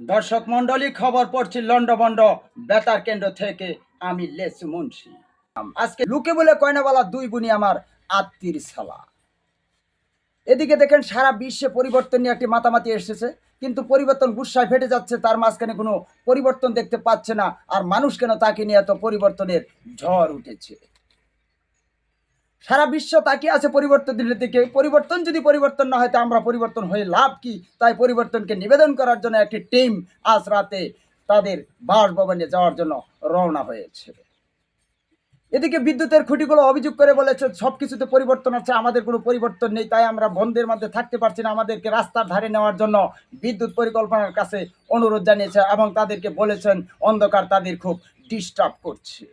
দর্শক মন্ডলী খবর পড়ছি লন্ডবন্ড বেতার কেন্দ্র থেকে। আমি লেসু মুন্সি। আজকে লুকে বলে কয়নাওয়ালা দুই বুনি আমার আত্মীর সালা এদিকে দেখেন সারা বিশ্বে পরিবর্তন নিয়ে একটি মাতামাতি এসেছে, কিন্তু পরিবর্তন গুসায় ফেটে যাচ্ছে, তার মাঝখানে কোনো পরিবর্তন দেখতে পাচ্ছে না, আর মানুষ কেন তাকে নিয়ে এত পরিবর্তনের ঝড় উঠেছে? সারা বিশ্ব তাকিয়ে আছে পরিবর্তনের দিকে। পরিবর্তন যদি পরিবর্তন না হয়, তা আমরা পরিবর্তন হয়ে লাভ কি? তাই পরিবর্তনকে নিবেদন করার জন্য একটি টিম আজ রাতে তাদের বাসভবনে যাওয়ার জন্য রওনা হয়েছে। এদিকে বিদ্যুতের খুঁটিগুলো অভিযোগ করে বলেছে সব কিছুতে পরিবর্তন আছে, আমাদের কোনো পরিবর্তন নেই, তাই আমরা বন্ধের মধ্যে থাকতে পারছি না। আমাদেরকে রাস্তার ধারে নেওয়ার জন্য বিদ্যুৎ পরিকল্পনার কাছে অনুরোধ জানিয়েছে এবং তাদেরকে বলেছেন, অন্ধকার তাদের খুব ডিস্টার্ব করছে।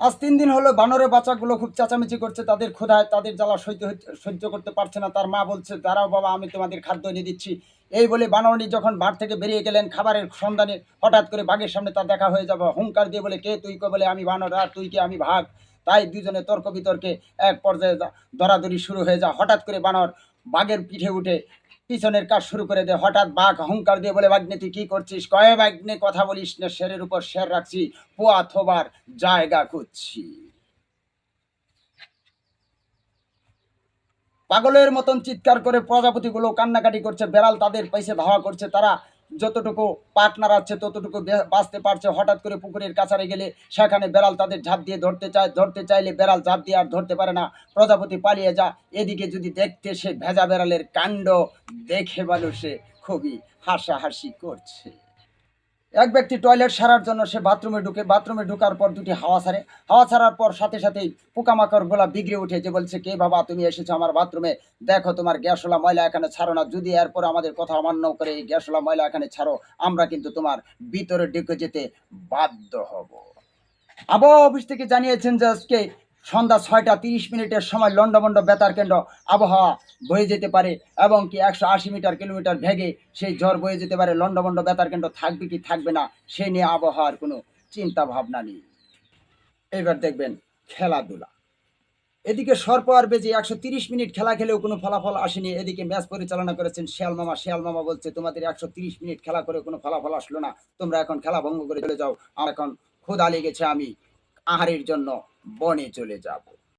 আজ তিন দিন হলো বানরের বাচ্চাগুলো খুব চেঁচামেচি করছে, তাদের ক্ষুধায়, তাদের জ্বালা সহ্য সহ্য করতে পারছে না। তার মা বলছে, দাঁড়াও বাবা, আমি তোমাদের খাদ্য এনে দিচ্ছি। এই বলে বানরনি যখন বার থেকে বেরিয়ে গেলেন, খাবারের সন্ধানে হঠাৎ করে বাঘের সামনে তার দেখা হয়ে যাবে। হুঙ্কার দিয়ে বলে, কে তুই? কে বলে, আমি বানর, আর তুই কে? আমি ভাগ তাই দুজনে তর্ক বিতর্কে এক পর্যায়ে দরাদরি শুরু হয়ে যা হঠাৎ করে বানর বাঘের পিঠে উঠে পিছনের কাজ শুরু করে দেয় হঠাৎ বাঘ অহংকার দিয়ে বলে বাঘনে তুই কি করছিস? কয়ে বাঘনে কথা বলিস না, শেরের উপর শের রাখছি, পোয়া থোবার জায়গা খুঁজছি। পাগলের মতন চিৎকার করে প্রজাপতিগুলো কান্নাকাটি করছে, বেড়াল তাদের পাইছে ধাওয়া করছে, তারা যতটুকু পার্টনার আছে, ততটুকু বাঁচতে পারছে। হঠাৎ করে পুকুরের কাছারে গেলে সেখানে বেড়াল তাদের ঝাঁপ দিয়ে ধরতে চায়। ধরতে চাইলে বেড়াল ঝাঁপ দিয়ে আর ধরতে পারে না। প্রজাপতি পালিয়ে যা এদিকে যদি দেখতে সে ভেজা বেড়ালের কাণ্ড, দেখে মানুষে খুবই হাসাহাসি করছে। এক ব্যক্তি টয়লেট সারার জন্য সে বাথরুমে ঢুকে, বাথরুমে ঢোকার পর দুটি হাওয়া ছাড়ে। হাওয়া ছাড়ার পর সাথে সাথেই পোকামাকড় গোলা বিগড়ে উঠে যে বলছে, কে বাবা, তুমি এসেছ আমার বাথরুমে? দেখো তোমার গ্যাসওয়ালা ময়লা এখানে ছাড়ো না। যদি এরপর আমাদের কথা অমান্য করে এই গ্যাসওয়ালা ময়লা এখানে ছাড়ো, আমরা কিন্তু তোমার ভিতরে ঢুকে যেতে বাধ্য হব। আবহাওয়া অফিস থেকে জানিয়েছেন যে আজকে সন্ধ্যা ছয়টা তিরিশ মিনিটের সময় লন্ডমন্ড বেতার কেন্দ্র আবহাওয়া বয়ে যেতে পারে এবং কি একশো আশি মিটার কিলোমিটার ভেগে সেই ঝড় বয়ে যেতে পারে। লন্ডমন্ড বেতার কেন্দ্র থাকবে কি থাকবে না সে নিয়ে আবহাওয়ার কোনো চিন্তা ভাবনা নেই। এবার দেখবেন খেলাধুলা। এদিকে সর্প আর বেজে একশো তিরিশ মিনিট খেলা খেলেও কোনো ফলাফল আসেনি। এদিকে ম্যাচ পরিচালনা করেছেন শেয়াল মামা। মামা বলছে, তোমাদের একশো তিরিশ মিনিট খেলা করে কোনো ফলাফল আসলো না। তোমরা এখন খেলা ভঙ্গ করে চলে যাও। আমার এখন ক্ষুধা লেগেছে আমি আহারের জন্য। বনে চলে যাব।